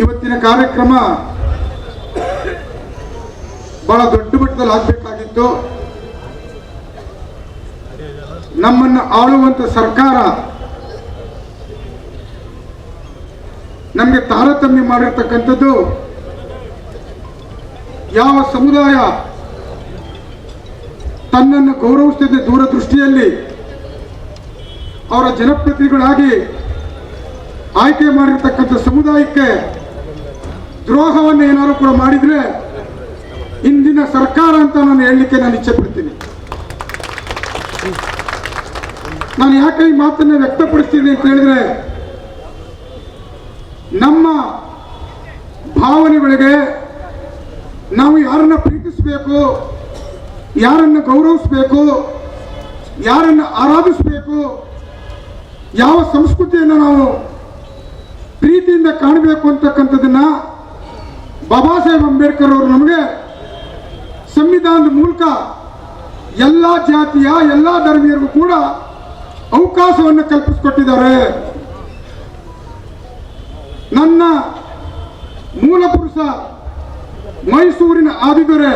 ಇವತ್ತಿನ ಕಾರ್ಯಕ್ರಮ ಬಹಳ ದೊಡ್ಡ ಮಟ್ಟದಲ್ಲಿ ಆಗಬೇಕಾಗಿತ್ತು. ನಮ್ಮನ್ನ ಆಳುವಂತ ಸರ್ಕಾರ ನಮಗೆ ತಾರತಮ್ಯ ಮಾಡಿರ್ತಕ್ಕಂಥದ್ದು ಯಾವ ಸಮುದಾಯ ತನ್ನನ್ನು ಗೌರವಿಸ್ತಿದ್ದ ದೂರದೃಷ್ಟಿಯಲ್ಲಿ ಅವರ ಜನಪ್ರತಿನಿಧಿಗಳಾಗಿ ಆಯ್ಕೆ ಮಾಡಿರ್ತಕ್ಕಂಥ ಸಮುದಾಯಕ್ಕೆ ದ್ರೋಹವನ್ನು ಏನಾದರೂ ಕೂಡ ಮಾಡಿದ್ರೆ ಇಂದಿನ ಸರ್ಕಾರ ಅಂತ ನಾನು ಹೇಳಲಿಕ್ಕೆ ನಾನು ಇಚ್ಛೆ ಪಡ್ತೀನಿ. ನಾನು ಯಾಕೆ ಈ ಮಾತನ್ನು ವ್ಯಕ್ತಪಡಿಸ್ತೀನಿ ಅಂತ ಹೇಳಿದ್ರೆ, ನಮ್ಮ ಭಾವನೆಗಳಿಗೆ ನಾವು ಯಾರನ್ನ ಪ್ರೀತಿಸಬೇಕು, ಯಾರನ್ನ ಗೌರವಿಸಬೇಕು, ಯಾರನ್ನ ಆರಾಧಿಸಬೇಕು, ಯಾವ ಸಂಸ್ಕೃತಿಯನ್ನು ನಾವು ಪ್ರೀತಿಯಿಂದ ಕಾಣಬೇಕು ಅಂತಕ್ಕಂಥದ್ದನ್ನ ಬಾಬಾ ಸಾಹೇಬ್ ಅಂಬೇಡ್ಕರ್ ಅವರು ನಮಗೆ ಸಂವಿಧಾನದ ಮೂಲಕ ಎಲ್ಲ ಜಾತಿಯ, ಎಲ್ಲ ಧರ್ಮೀಯರಿಗೂ ಕೂಡ ಅವಕಾಶವನ್ನು ಕಲ್ಪಿಸಿಕೊಟ್ಟಿದ್ದಾರೆ. ನನ್ನ ಮೂಲ ಪುರುಷ ಮೈಸೂರಿನ ಆದಿದರೆ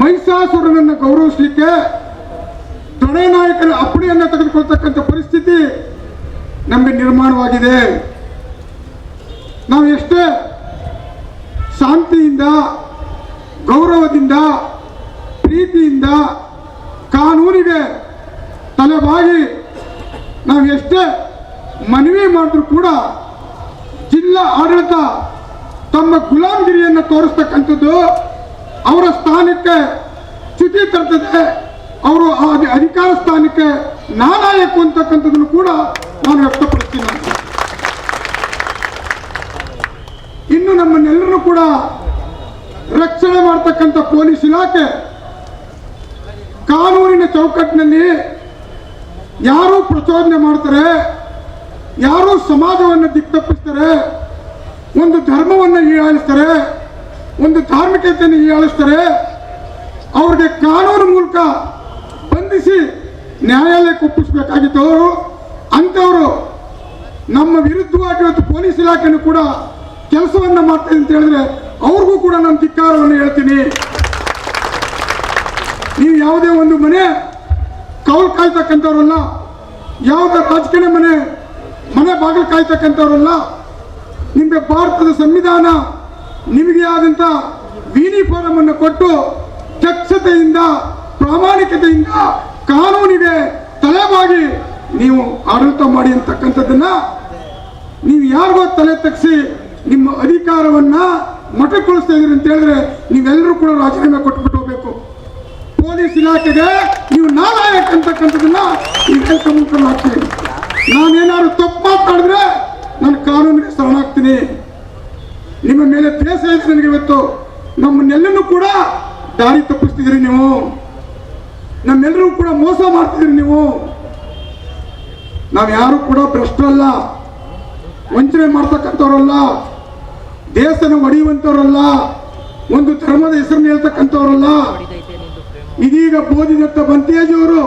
ಮಹಿಷಾಸುರನನ್ನು ಗೌರವಿಸಲಿಕ್ಕೆ ದೊಣೆ ನಾಯಕನ ಅಪ್ಪಣೆಯನ್ನು ತೆಗೆದುಕೊಳ್ತಕ್ಕಂಥ ಪರಿಸ್ಥಿತಿ ನಮಗೆ ನಿರ್ಮಾಣವಾಗಿದೆ. ನಾವು ಎಷ್ಟೇ ಶಾಂತಿಯಿಂದ, ಗೌರವದಿಂದ, ಪ್ರೀತಿಯಿಂದ ಕಾನೂನಿಗೆ ತಲೆಬಾಗಿ ನಾವು ಎಷ್ಟೇ ಮನವಿ ಮಾಡಿದ್ರು ಕೂಡ ಜಿಲ್ಲಾ ಆಡಳಿತ ತಮ್ಮ ಗುಲಾಮಗಿರಿಯನ್ನು ತೋರಿಸ್ತಕ್ಕಂಥದ್ದು ಅವರ ಸ್ಥಾನಕ್ಕೆ ಚ್ಯುತಿ ತರ್ತದೆ. ಅವರು ಆ ಅಧಿಕಾರ ಸ್ಥಾನಕ್ಕೆ ನಾನಾಯಕು ಅಂತಕ್ಕಂಥದ್ದನ್ನು ಕೂಡ ನಾನು ವ್ಯಕ್ತಪಡಿಸ್ತೀನಿ. ಇನ್ನು ನಮ್ಮನ್ನೆಲ್ಲರೂ ಕೂಡ ರಕ್ಷಣೆ ಮಾಡ್ತಕ್ಕಂಥ ಪೊಲೀಸ್ ಇಲಾಖೆ ಕಾನೂನಿನ ಚೌಕಟ್ಟಿನಲ್ಲಿ ಯಾರು ಪ್ರಚೋದನೆ ಮಾಡ್ತಾರೆ, ಯಾರು ಸಮಾಜವನ್ನು ದಿಕ್ತಪ್ಪಿಸ್ತಾರೆ, ಒಂದು ಧರ್ಮವನ್ನು ಹೀಯಾಳಿಸ್ತಾರೆ, ಒಂದು ಧಾರ್ಮಿಕತೆಯನ್ನು ಹೀಯಾಳಿಸ್ತಾರೆ, ಅವ್ರಿಗೆ ಕಾನೂನು ಮೂಲಕ ಬಂಧಿಸಿ ನ್ಯಾಯಾಲಯಕ್ಕೆ ಒಪ್ಪಿಸಬೇಕಾಗಿದ್ದವರು ಅಂಥವರು ನಮ್ಮ ವಿರುದ್ಧವಾಗಿ ಪೊಲೀಸ್ ಇಲಾಖೆಯನ್ನು ಕೂಡ ಕೆಲಸವನ್ನ ಮಾಡ್ತೀನಿ ಅಂತ ಹೇಳಿದ್ರೆ ಅವ್ರಿಗೂ ಕೂಡ ನಾನು ಧಿಕ್ಕಾರವನ್ನು ಹೇಳ್ತೀನಿ. ನೀವು ಯಾವುದೇ ಒಂದು ಮನೆ ಕೌಲ್ ಕಾಯ್ತಕ್ಕಂಥವ್ರಲ್ಲ, ಯಾವುದೇ ರಾಜಕೀಯ ಮನೆ ಮನೆ ಬಾಗಿಲು ಕಾಯ್ತಕ್ಕಂಥವ್ರಲ್ಲ, ನಿಮಗೆ ಭಾರತದ ಸಂವಿಧಾನ ನಿಮಗೆ ಆದಂಥ ಯೂನಿಫಾರ್ಮ್ ಅನ್ನು ಕೊಟ್ಟು ದಕ್ಷತೆಯಿಂದ, ಪ್ರಾಮಾಣಿಕತೆಯಿಂದ ಕಾನೂನಿಗೆ ತಲೆಬಾಗಿ ನೀವು ಆಡಳಿತ ಮಾಡಿ ಅಂತಕ್ಕಂಥದ್ದನ್ನ ನೀವು ಯಾರಿಗೋ ತಲೆ ತಗ್ಸಿ ನಿಮ್ಮ ಅಧಿಕಾರವನ್ನ ಮಠಕ್ಕೊಳಿಸ್ತಾ ಇದ್ದೀರಿ ಅಂತ ಹೇಳಿದ್ರೆ ನೀವೆಲ್ಲರೂ ಕೂಡ ರಾಜೀನಾಮೆ ಕೊಟ್ಬಿಟ್ಟು ಹೋಗ್ಬೇಕು. ಪೊಲೀಸ್ ಇಲಾಖೆಗೆ ನೀವು ನಾಲಾಯಕ್ ಅಂತಕ್ಕಂಥದ್ದನ್ನ ವೇದಿಕೆ ಮೂಲಕ ಹಾಕ್ತೀನಿ. ನಾನೇನಾದ್ರು ತಪ್ಪು ಮಾತಾಡಿದ್ರೆ ನಾನು ಕಾನೂನಿಗೆ ಶರಣಾಗ್ತೀನಿ. ನಿಮ್ಮ ಮೇಲೆ ದೇಶ ಇದೆ ನನಗೆ ಇವತ್ತು. ನಮ್ಮನ್ನೆಲ್ಲನೂ ಕೂಡ ದಾರಿ ತಪ್ಪಿಸ್ತಿದ್ದೀರಿ ನೀವು. ನಮ್ಮೆಲ್ಲರೂ ಕೂಡ ಮೋಸ ಮಾಡ್ತಿದ್ದೀರಿ ನೀವು. ನಾವು ಯಾರು ಕೂಡ ಭ್ರಷ್ಟರಲ್ಲ. ವಂಚನೆ ಮಾಡ್ತಕ್ಕಂಥವ್ರಲ್ಲ. ದೇಶನ ಒಡೆಯುವಂಥವ್ರಲ್ಲ ಒಂದು ಧರ್ಮದ ಹೆಸರು ಹೇಳ್ತಕ್ಕಂಥವ್ರಲ್ಲ. ಇದೀಗ ಬೋಧಿದತ್ತ ಬಂತೇಜಿಯವರು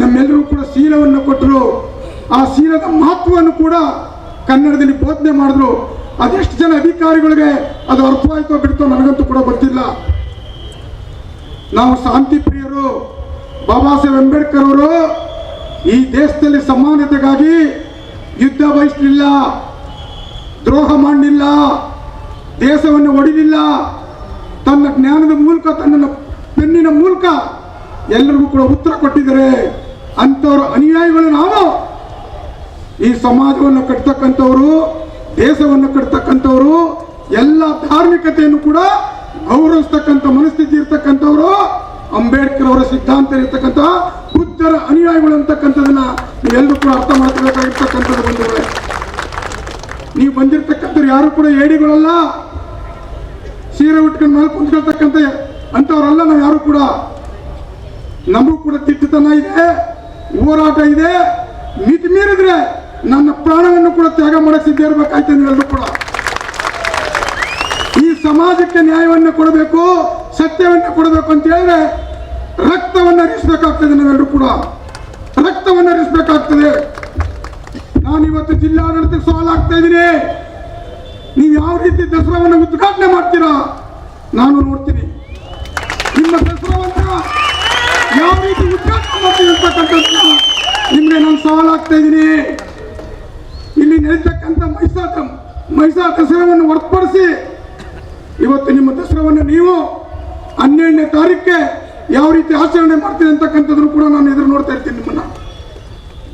ನಮ್ಮೆಲ್ಲರೂ ಕೂಡ ಶೀಲವನ್ನು ಕೊಟ್ಟರು. ಆ ಶೀಲದ ಮಹತ್ವವನ್ನು ಕೂಡ ಕನ್ನಡದಲ್ಲಿ ಬೋಧನೆ ಮಾಡಿದ್ರು. ಅದೆಷ್ಟು ಜನ ಅಧಿಕಾರಿಗಳಿಗೆ ಅದು ಅರ್ಥವಾಯ್ತೋ ಬಿಡ್ತೋ ನನಗಂತೂ ಕೂಡ ಗೊತ್ತಿಲ್ಲ. ನಾವು ಶಾಂತಿ ಪ್ರಿಯರು, ಬಾಬಾ ಸಾಹೇಬ್ ಅಂಬೇಡ್ಕರ್ ಅವರು ಈ ದೇಶದಲ್ಲಿ ಸಮಾನತೆಗಾಗಿ ಯುದ್ಧ ಬಯಸಲಿಲ್ಲ, ದ್ರೋಹ ಮಾಡಲಿಲ್ಲ. ದೇಶವನ್ನು ಒಡಿಲಿಲ್ಲ ತನ್ನ ಜ್ಞಾನದ ಮೂಲಕ ತನ್ನ ಪೆನ್ನಿನ ಮೂಲಕ ಎಲ್ಲರಿಗೂ ಕೂಡ ಉತ್ತರ ಕೊಟ್ಟಿದ್ದಾರೆ. ಅಂಥವ್ರ ಅನುಯಾಯಿಗಳು ನಾವು ಈ ಸಮಾಜವನ್ನು ಕಟ್ತಕ್ಕಂಥವರು, ದೇಶವನ್ನು ಕಟ್ತಕ್ಕಂಥವರು, ಎಲ್ಲ ಧಾರ್ಮಿಕತೆಯನ್ನು ಕೂಡ ಗೌರವಿಸ್ತಕ್ಕಂಥ ಮನಸ್ಥಿತಿ ಇರ್ತಕ್ಕಂಥವರು, ಅಂಬೇಡ್ಕರ್ ಅವರ ಸಿದ್ಧಾಂತ ಇರ್ತಕ್ಕಂಥ ಬುದ್ಧರ ಅನುಯಾಯಿಗಳು ಅಂತಕ್ಕಂಥದನ್ನ ನೀವೆಲ್ಲರೂ ಕೂಡ ಅರ್ಥ ಮಾಡ್ಕೋಬೇಕಾಗಿರ್ತಕ್ಕಂಥದ್ದು ಬಂದವರೇ ನೀವು ಬಂದಿರ್ತಕ್ಕಂಥವ್ರು ಯಾರು ಕೂಡ ಏಡಿಗಳಲ್ಲ. ಸೀರೆ ಉಟ್ಕೊಂಡು ಮೇಲೆ ಕುಂತ್ಕೊಳ್ತಕ್ಕಂಥ ಅಂಥವ್ರಲ್ಲ ನಾವು ಯಾರು ಕೂಡ ನಮಗೂ ಕೂಡ ತಿಟ್ಟತನ ಇದೆ, ಹೋರಾಟ ಇದೆ. ಮಿತಿ ಮೀರಿದ್ರೆ ನನ್ನ ಪ್ರಾಣವನ್ನು ಕೂಡ ತ್ಯಾಗ ಮಾಡಕ್ಕೆ ಸಿದ್ಧ ಇರಬೇಕಾಯ್ತು ಎಲ್ಲರೂ ಕೂಡ. ಈ ಸಮಾಜಕ್ಕೆ ನ್ಯಾಯವನ್ನು ಕೊಡಬೇಕು, ಸತ್ಯವನ್ನು ಕೊಡಬೇಕು ಅಂತ ಹೇಳಿದ್ರೆ ರಕ್ತವನ್ನು ಹರಿಸಬೇಕಾಗ್ತದೆ ನಾವೆಲ್ಲರೂ ಕೂಡ. ರಕ್ತವನ್ನು ಹರಿಸಬೇಕಾಗ್ತದೆ. ನಾನಿವತ್ತು ಜಿಲ್ಲಾಡಳಿತಕ್ಕೆ ಸವಾಲಾಗ್ತಾ ಇದ್ದೀನಿ. ನೀವು ಯಾವ ರೀತಿ ದಸರಾವನ್ನು ಉದ್ಘಾಟನೆ ಮಾಡ್ತೀರಾ? ನಾನು ನೋಡ್ತೀನಿ. ನಿಮ್ಮ ದಸರಾವನ್ನ ಯಾವ ರೀತಿ ಉದ್ಘಾಟನೆ ಮಾಡ್ತೀವಿ ಅಂತಕ್ಕಂಥದ್ದು ನಿಮಗೆ ನಾನು ಸವಾಲಾಗ್ತಾ ಇದ್ದೀನಿ. ಇಲ್ಲಿ ನಡೀತಕ್ಕಂಥ ಮೈಸಾ ಮೈಸಾ ದಸರಾವನ್ನು ಹೊರತುಪಡಿಸಿ ಇವತ್ತು ನಿಮ್ಮ ದಸರಾವನ್ನು ನೀವು ಹನ್ನೆರಡನೇ ತಾರೀಕಿಗೆ ಯಾವ ರೀತಿ ಆಚರಣೆ ಮಾಡ್ತೀರಿ ಅಂತಕ್ಕಂಥದ್ರು ಕೂಡ ನಾನು ಎದುರು ನೋಡ್ತಾ ಇರ್ತೀನಿ ನಿಮ್ಮನ್ನ.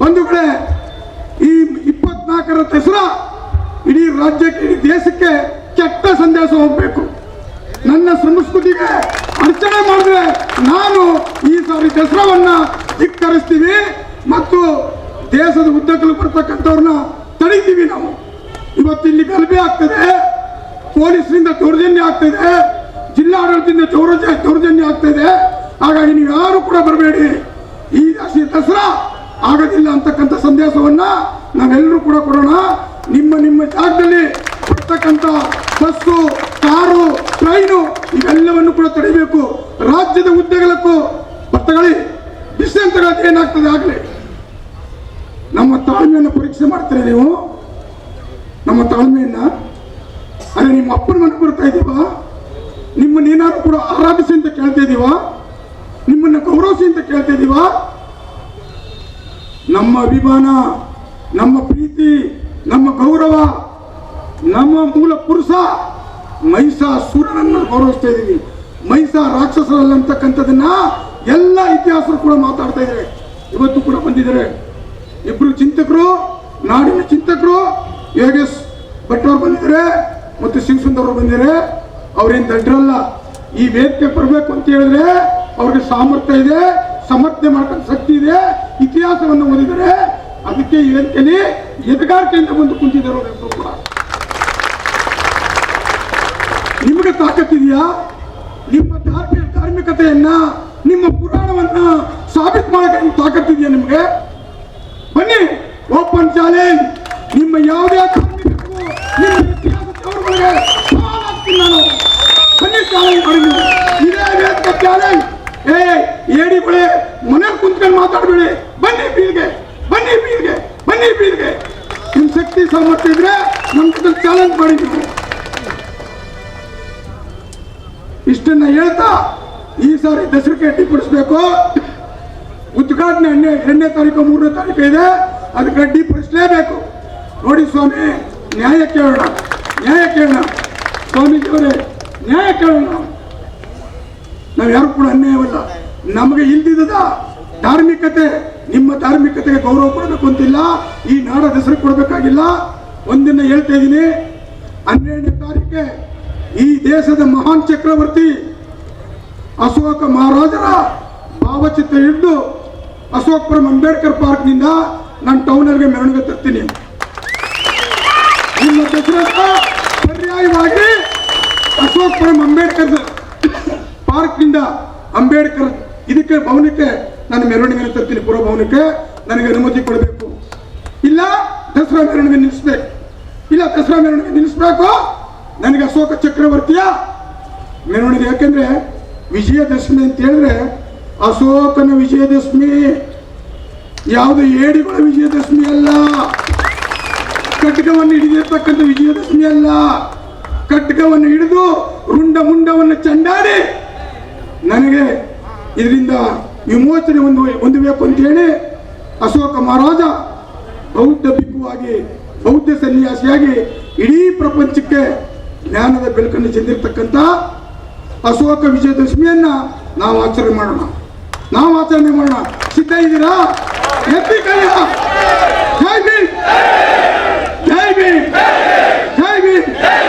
ಬಂಧುಗಳೇ, ಈ ಇಪ್ಪತ್ನಾಲ್ಕರ ದಸರಾ ಇಡೀ ರಾಜ್ಯಕ್ಕೆ, ಇಡೀ ದೇಶಕ್ಕೆ ಕೆಟ್ಟ ಸಂದೇಶ ಹೋಗಬೇಕು. ನನ್ನ ಸಂಸ್ಕೃತಿಗೆ ಅರ್ಚನೆ ಮಾಡಿದ್ರೆ ನಾನು ಈ ಸಾರಿ ದಸರಾವನ್ನ ಧಿಕ್ಕರಿಸ್ತೀವಿ ಮತ್ತು ದೇಶದ ಉದ್ದಕ್ಕಲು ಬರ್ತಕ್ಕಂಥವ್ರನ್ನ ತಡೀತೀವಿ ನಾವು. ಇವತ್ತು ಇಲ್ಲಿ ಗಲಭೆ ಆಗ್ತದೆ, ಪೊಲೀಸರಿಂದ ದೌರ್ಜನ್ಯ ಆಗ್ತದೆ, ಜಿಲ್ಲಾಡಳಿತದಿಂದ ದೌರ್ಜನ್ಯ ದೌರ್ಜನ್ಯ ಆಗ್ತದೆ. ಹಾಗಾಗಿ ನೀವು ಯಾರು ಕೂಡ ಬರಬೇಡಿ. ಈ ದಸರಾ ಆಗೋದಿಲ್ಲ ಅಂತಕ್ಕಂಥ ಸಂದೇಶವನ್ನ ನಾವೆಲ್ಲರೂ ಕೂಡ ಕೊಡೋಣ. ನಿಮ್ಮ ನಿಮ್ಮ ಜಾಗದಲ್ಲಿ ಬರ್ತಕ್ಕಂಥ ಬಸ್ಸು, ಕಾರು, ಟ್ರೈನು ಇವೆಲ್ಲವನ್ನು ಕೂಡ ತಡಿಬೇಕು ರಾಜ್ಯದ ಹುದ್ದೆಗಳಕ್ಕೂ ಬರ್ತಗಳಿ ಡಿಸ್ಟೆನ್ಸ್ ಏನಾಗ್ತದೆ ಆಗಲಿ? ನಮ್ಮ ತಾಳ್ಮೆಯನ್ನು ಪರೀಕ್ಷೆ ಮಾಡ್ತೀರಿ ನೀವು? ನಮ್ಮ ತಾಳ್ಮೆಯನ್ನ? ಅದೇ ನಿಮ್ಮ ಅಪ್ಪನ ಮನೆಗೆ ಬರ್ತಾ ಇದ್ದೀವ ನಿಮ್ಮನ್ನ ಏನಾದ್ರು ಕೂಡ ಆರಾಧಿಸಿ ಅಂತ ಕೇಳ್ತಾ ಇದ್ದೀವಾ ನಿಮ್ಮನ್ನ ಗೌರವಿಸಿ ಅಂತ ಕೇಳ್ತಾ ಇದ್ದೀವಾ ನಮ್ಮ ಅಭಿಮಾನ, ನಮ್ಮ ಪ್ರೀತಿ ನಮ್ಮ ಗೌರವ, ನಮ್ಮ ಮೂಲ ಪುರುಷ ಮಹಿಷಾಸುರನನ್ನು ಗೌರವಿಸ್ತಾ ಇದ್ದೀವಿ. ಮೈಸಾ ರಾಕ್ಷಸರಲ್ಲ ಅಂತಕ್ಕಂಥದ್ದನ್ನ ಎಲ್ಲ ಇತಿಹಾಸರು ಕೂಡ ಮಾತಾಡ್ತಾ ಇದ್ದಾರೆ. ಇವತ್ತು ಕೂಡ ಬಂದಿದ್ದಾರೆ. ಇಬ್ರು ಚಿಂತಕರು, ನಾಡಿನ ಚಿಂತಕರು, ಯೋಗೇಶ್ ಭಟ್ ಅವರು ಬಂದಿದ್ದಾರೆ ಮತ್ತು ಶಿವಸುಂದರ್ ಅವರು ಬಂದಿದ್ದಾರೆ. ಅವ್ರೇನ್ ದಡ್ರಲ್ಲ, ಈ ವೇದಿಕೆ ಬರಬೇಕು ಅಂತ ಹೇಳಿದ್ರೆ ಅವ್ರಿಗೆ ಸಾಮರ್ಥ್ಯ ಇದೆ, ಸಮರ್ಥನೆ ಮಾಡ್ಕೊಂಡು ಶಕ್ತಿ ಇದೆ, ಇತಿಹಾಸವನ್ನು ಓದಿದರೆ ಅದಕ್ಕೆ ಈ ಎದಗಾರಿಕೆಯಿಂದ ಬಂದು ಕುಂತಿದ್ದಾರೆ ಅವರೆಲ್ಲರೂ ಕೂಡ. ನಿಮಗೆ ತಾಕತ್ತಿದೆಯಾ ನಿಮ್ಮ ಧಾರ್ಮಿಕ ಧಾರ್ಮಿಕತೆಯನ್ನ, ನಿಮ್ಮ ಪುರಾಣವನ್ನ ಸಾಬೀತು ಮಾಡಕ್ಕೆ ತಾಕತ್ತಿದೆಯಾ ನಿಮಗೆ? ಬನ್ನಿ, ಓಪನ್ ಚಾಲೆಂಜ್. ನಿಮ್ಮ ಯಾವುದೇ ಇಷ್ಟನ್ನ ಹೇಳ್ತಾ ಈ ಸಾರಿ ದಸರಕ್ಕೆ ಅಡ್ಡಿಪಡಿಸ್ಬೇಕು ಉದ್ಘಾಟನೆ ಎಣ್ಣೆ ಎರಡನೇ ತಾರೀಕು, ಮೂರನೇ ತಾರೀಕು ಇದೆ. ಅದಕ್ಕೆ ಅಡ್ಡಿಪಡಿಸಲೇಬೇಕು ನೋಡಿ ಸ್ವಾಮಿ, ನ್ಯಾಯ ಕೇಳೋಣ. ನ್ಯಾಯ ಕೇಳೋಣ. ಸ್ವಾಮೀಜಿಯವರೇ, ನ್ಯಾಯ ಕೇಳೋಣ. ನಾವು ಯಾರು ಕೂಡ ಅನ್ಯಾಯವಲ್ಲ ನಮಗೆ ಇಲ್ದಿದ್ದ ಧಾರ್ಮಿಕತೆ, ನಿಮ್ಮ ಧಾರ್ಮಿಕತೆಗೆ ಗೌರವ ಕೊಡಬೇಕು ಅಂತಿಲ್ಲ. ಈ ನಾಡ ದಸರಾ ಕೊಡಬೇಕಾಗಿಲ್ಲ. ಒಂದಿನ ಹೇಳ್ತಾ ಇದ್ದೀನಿ, ಹನ್ನೆರಡನೇ ತಾರೀಕೆ ಈ ದೇಶದ ಮಹಾನ್ ಚಕ್ರವರ್ತಿ ಅಶೋಕ ಮಹಾರಾಜರ ಭಾವಚಿತ್ರ ಹಿಡಿದು ಅಶೋಕ್ಪುರಂ ಅಂಬೇಡ್ಕರ್ ಪಾರ್ಕ್ನಿಂದ ನಾನು ಟೌನರ್ಗೆ ಮೆರವಣಿಗೆ ತರ್ತೀನಿ. ನಿಮ್ಮ ದಸರಾ ಪರ್ಯಾಯವಾಗಿ ಅಶೋಕ್ಪುರಂ ಅಂಬೇಡ್ಕರ್ ಪಾರ್ಕ್ನಿಂದ ಅಂಬೇಡ್ಕರ್ ಇದಕ್ಕೆ ಭವನಕ್ಕೆ ನಾನು ಮೆರವಣಿಗೆ ತರ್ತೀನಿ, ಪುರ ಭವನಕ್ಕೆ. ನನಗೆ ಅನುಮತಿ ಕೊಡಬೇಕು. ಇಲ್ಲ, ದಸರಾ ಮೆರವಣಿಗೆ ನಿಲ್ಲಿಸ್ಬೇಕು. ಇಲ್ಲ, ದಸರಾ ಮೆರವಣಿಗೆ ನಿಲ್ಲಿಸ್ಬೇಕು. ನನಗೆ ಅಶೋಕ ಚಕ್ರವರ್ತಿಯ? ಮೆರವಣಿಗೆ ಯಾಕೆಂದ್ರೆ ವಿಜಯದಶಮಿ ಅಂತ ಹೇಳಿದ್ರೆ ಅಶೋಕನ ವಿಜಯದಶಮಿ ಯಾವುದು ಏಡಿಗಳ ವಿಜಯದಶಮಿ ಅಲ್ಲ. ಖಡ್ಗವನ್ನು ಹಿಡಿದಿರ್ತಕ್ಕಂಥ ವಿಜಯದಶಮಿ ಅಲ್ಲ. ಕಟ್ಟಗವನ್ನು ಹಿಡಿದು ರುಂಡ ಮುಂಡವನ್ನು ಚಂಡಾಡಿ ನನಗೆ ಇದರಿಂದ ವಿಮೋಚನೆ ಒಂದು ಹೊಂದಬೇಕು ಅಂತ ಹೇಳಿ ಅಶೋಕ ಮಹಾರಾಜ ಬೌದ್ಧ ಭಿಕ್ಕುವಾಗಿ, ಬೌದ್ಧ ಸನ್ಯಾಸಿಯಾಗಿ ಇಡೀ ಪ್ರಪಂಚಕ್ಕೆ ಜ್ಞಾನದ ಬೆಳಕನ್ನು ಚೆಂದಿರ್ತಕ್ಕಂಥ ಅಶೋಕ ವಿಜಯದಶಮಿಯನ್ನ ನಾವು ಆಚರಣೆ ಮಾಡೋಣ. ನಾವು ಆಚರಣೆ ಮಾಡೋಣ. ಸಿದ್ಧ ಇದ್ದೀರಾ? ಎತ್ತಿ ಕೈ ಜೈ ಭೀಮ್. ಜೈ ಭೀಮ್. ಜೈ